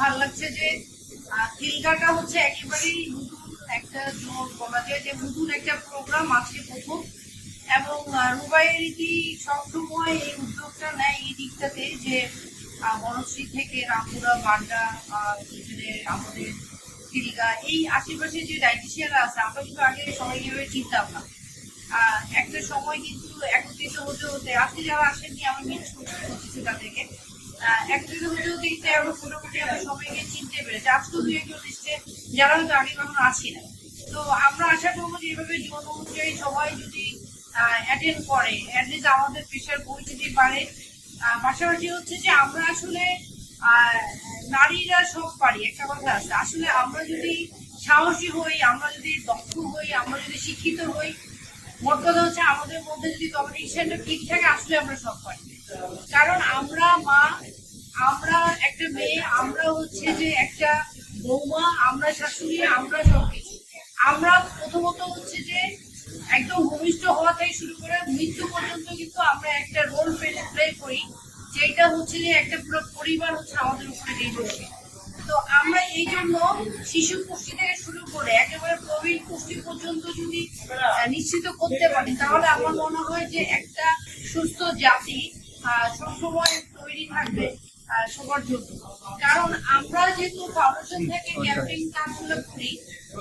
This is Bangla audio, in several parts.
ভালো লাগছে যে তিলকাটা হচ্ছে একেবারেই নতুন একটা বলা যায় যে নতুন একটা প্রোগ্রাম আজকে প্রথম। এবং রুবাইয়ের সবসময় এই উদ্যোগটা নেয় এই দিকটাতে যে বনশ্রী থেকে রামপুরা বান্ডা এখানে আমাদের তিলকা এই আশেপাশে যে ডাইটিশিয়ানরা আছে, আমরা কিন্তু আগে সবাই এভাবে চিনতাম না। একটা সময় কিন্তু একত্রিত হতে হতে, আজকে যারা আসেননি, আমি মিস করতেছি তাদেরকে সবাইকে চিনতে পেরেছি। আশা করব অনুযায়ী পাশাপাশি হচ্ছে যে আমরা আসলে নারীরা সব পারি, একটা কথা আছে। আসলে আমরা যদি সাহসী হই, আমরা যদি দক্ষ হই, আমরা যদি শিক্ষিত হই, মোট কথা হচ্ছে আমাদের মধ্যে যদি কমিউনিকেশনটা ঠিক থাকে, আসলে আমরা সব পারি। কারণ আমরা মা আমরা একটা মেয়ে, আমরা হচ্ছে যে একটা বৌমা, আমরা শাশুড়ি, আমরা সবকিছু। আমরা প্রথমত হচ্ছে যে একদম ভূমিষ্ঠ হওয়া থেকে শুরু করে মৃত্যু পর্যন্ত কিন্তু আমরা একটা রোল প্লে করি, যেটা হচ্ছে যে একটা পুরো পরিবার হচ্ছে আমাদের উপরে নির্ভরশীল। তো আমরা এই জন্য শিশু পুষ্টি থেকে শুরু করে একেবারে প্রবীণ পুষ্টি পর্যন্ত যদি নিশ্চিত করতে পারি, তাহলে আমার মনে হয় যে একটা সুস্থ জাতি সবসময় তৈরি থাকবে। সবার জন্য কারণ আমরা যেহেতু ফাউন্ডেশন থেকে ক্যাম্পিং কাজগুলো করি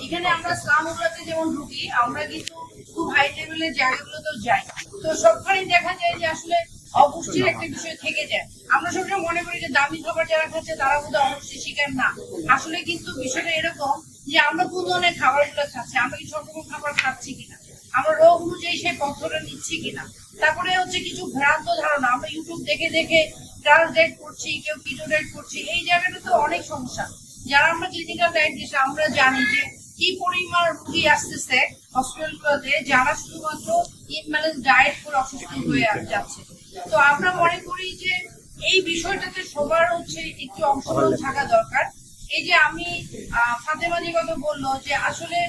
এখানে আমরা স্লামগুলোতে যেমন ঢুকি আমরা কিন্তু খুব হাই লেভেলের জায়গাগুলোতেও যাই। তো সবখানে দেখা যায় যে আসলে অপুষ্টির একটা বিষয় থেকে যায়। আমরা সবসময় মনে করি যে দামি খাবার যারা খাচ্ছে তারা বোধ অপুষ্টির শিকার না। আসলে কিন্তু বিষয়টা এরকম যে আমরা কোন ধরনের খাবারগুলো খাচ্ছি আমরা কি সব রকম খাবার খাচ্ছি কিনা? আমরা রোগ অনুযায়ী সেই পথটা নিচ্ছি কিনা? তারপরে হচ্ছে কিছু ভ্রান্ত ধারণা আমরা ইউটিউব দেখে দেখে ট্রান্স ডায়েট করছি কেউ কিটো ডায়েট করছি এই জায়গাটা তো অনেক সমস্যা। যারা আমরা ক্লিনিক্যাল ডায়েট আমরা জানি যে কি পরিমাণ রুগী আসতেছে হসপিটালগুলোতে যারা শুধুমাত্র ইনব্যালেন্স ডায়েট করে অসুস্থ হয়ে যাচ্ছে। তো আমরা মনে করি যে এই বিষয়টাতে সবার হচ্ছে একটু অংশগ্রহণ থাকা দরকার। এই যে আমি ফাতেমা যে কথা বলল যে আসলে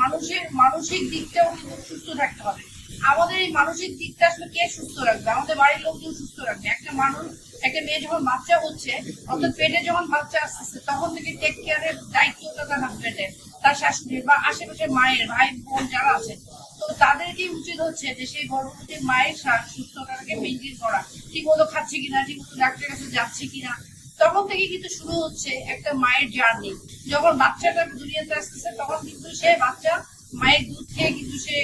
মানুষের মানসিক দিকটাও কিন্তু সুস্থ থাকতে হবে। আমাদের এই মানসিক দিকটা আসলে কে সুস্থ রাখবে? আমাদের বাড়ির লোকজন সুস্থ রাখবে। একটা মানুষ একটা মেয়ে যখন বাচ্চা হচ্ছে, অর্থাৎ পেটে যখন বাচ্চা আসতেছে, তখন থেকে টেক কেয়ারের দায়িত্বটা তার হাজবেন্ডের তার শাশুড়ির বা আশেপাশে মায়ের, ভাই, বোন যারা আছে। তো তাদেরকে উচিত হচ্ছে যে সেই গর্ভবতী মায়ের সুস্থতাকে মেনটেন করা। ঠিক মতো খাচ্ছে কিনা, ঠিক মতো ডাক্তারের কাছে যাচ্ছে কিনা। তখন থেকে কিন্তু শুরু হচ্ছে একটা মায়ের জার্নি যখন বাচ্চাটা দুনিয়াতে আসতেছে, তখন কিন্তু সে বাচ্চা মায়ের দুধ খেয়ে কিন্তু সে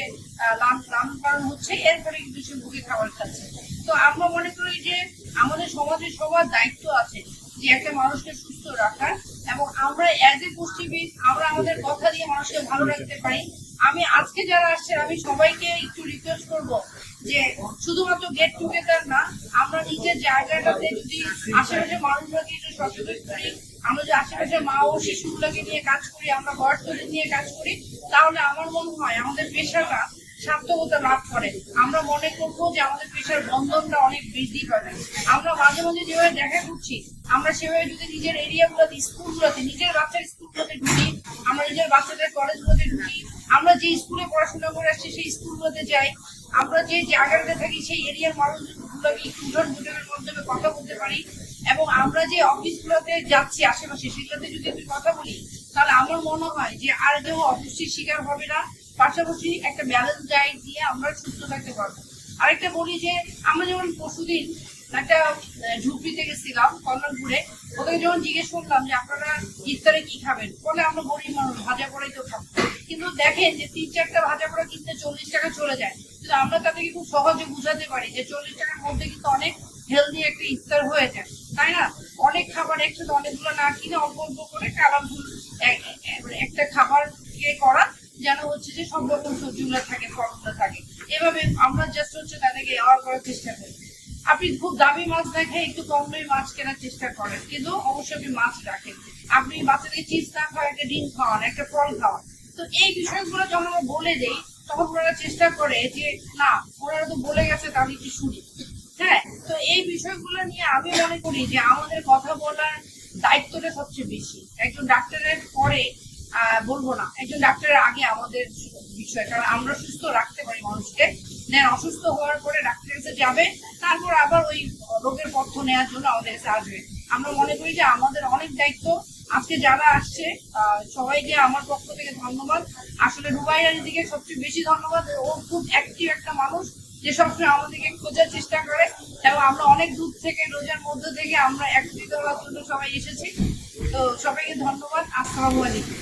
লাল- লালন পালন হচ্ছে, এরপরে কিন্তু সে মুখে খাবার খাচ্ছে। তো আমরা মনে করি যে আমাদের সমাজে সবার দায়িত্ব আছে যে একটা মানুষকে সুস্থ রাখার এবং আমরা অ্যাজ এ পুষ্টিবিদ, আমরা আমাদের কথা দিয়ে মানুষকে ভালো রাখতে পারি। আমি আজকে যারা আসছেন, আমি সবাইকে একটু রিকোয়েস্ট করব যে শুধুমাত্র গেট টুগেদার না, আমরা নিজের জায়গাটাতে যদি আশেপাশে মানুষগুলোকে একটু সচেতন করি, আমরা যদি আশেপাশে মা ও শিশুগুলোকে নিয়ে কাজ করি, আমরা বয়স্কদের নিয়ে কাজ করি, তাহলে আমার মনে হয় আমাদের পেশাটা সার্থকতা লাভ করে। আমরা মনে করব যে আমাদের পেশার বন্ধনটা অনেক বৃদ্ধি পাবে। আমরা মাঝে মাঝে যেভাবে দেখা করছি, আমরা সেভাবে যদি নিজের এরিয়াগুলোতে, স্কুলগুলোতে, নিজের বাচ্চার স্কুলগুলোতে ঢুকি, আমরা নিজের বাচ্চাদের কলেজগুলোতে ঢুকি, আমরা যে স্কুলে পড়াশোনা করে আসছি সেই স্কুলগুলোতে যাই, আমরা যে জায়গাটাতে থাকি সেই এরিয়ার মানুষগুলোকে উঠান বৈঠকের মাধ্যমে কথা বলতে পারি, এবং আমরা যে অফিসগুলোতে যাচ্ছি, আশেপাশে, সেগুলোতে যদি একটু কথা বলি, তাহলে আমার মনে হয় যে আর কেউ অপুষ্টির শিকার হবে না। পাশাপাশি একটা ব্যালেন্স ডায়েট দিয়ে আমরা সুস্থ থাকতে পারব। আরেকটা বলি যে, আমরা যেমন পরশুদিন একটা ঝুপড়িতে গেছিলাম কল্যাণপুরে, ওদের যখন জিজ্ঞেস করলাম যে, আপনারা ইফতারে কি খাবেন? বলে, আমরা গরিব মানুষ, ভাজা পড়াই তো খাব। কিন্তু দেখেন যে, তিন চারটা ভাজা পড়া কিনতে চল্লিশ টাকা চলে যায়। কিন্তু আমরা তাদেরকে খুব সহজে বুঝাতে পারি যে, চল্লিশ টাকার মধ্যে কিন্তু অনেক হেলদি একটা ইফতার হয়ে যায়। তাই না? অনেক খাবার একসাথে অনেকগুলো না কিনে অল্প অল্প করে কালারফুল একটা খাবার ইয়ে করা যেন হচ্ছে যে সব রকম সবজিগুলো থাকে ফলগুলো থাকে। এভাবে আমরা জাস্ট হচ্ছে তাদেরকে অ্যাওয়ার করার চেষ্টা করি। আপনি খুব দামি মাছ খেয়ে একটু কম দামি মাছ কেনার চেষ্টা করেন, কিন্তু অবশ্যই আপনি মাছ রাখেন। আপনি বাচ্চাদের চিপস না খাওয়া, একটা ডিম খাওয়ান, একটা ফল খাওয়ান, তো এই বিষয়গুলো যখন আমরা বলে দেই, তখন ওনারা চেষ্টা করে যে, না, ওনারা তো বলে গেছে তাহলে কি শুনি। হ্যাঁ তো এই বিষয়গুলো নিয়ে আমি মনে করি যে আমাদের কথা বলার দায়িত্বটা সবচেয়ে বেশি। একজন ডাক্তারের পরে বলব না। একজন ডাক্তারের আগে আমাদের বিষয়, কারণ আমরা সুস্থ রাখতে পারি মানুষকে। দেন অসুস্থ হওয়ার পরে ডাক্তারের কাছে যাবে, তারপর আবার ওই রোগের পথ্য নেওয়ার জন্য আমাদের কাছে আসবে। আমরা মনে করি যে আমাদের অনেক দায়িত্ব। আজকে যারা আসছে সবাইকে আমার পক্ষ থেকে ধন্যবাদ। আসলে রুবাইয়ার দিকে সবচেয়ে বেশি ধন্যবাদ। ও খুব অ্যাক্টিভ একটা মানুষ, যে সবসময় আমাদেরকে খোঁজার চেষ্টা করে। এবং আমরা অনেক দূর থেকে, রোজার মধ্যে থেকে আমরা একত্রিত হওয়ার জন্য সবাই এসেছি। তো সবাইকে ধন্যবাদ। আসসালামু আলাইকুম।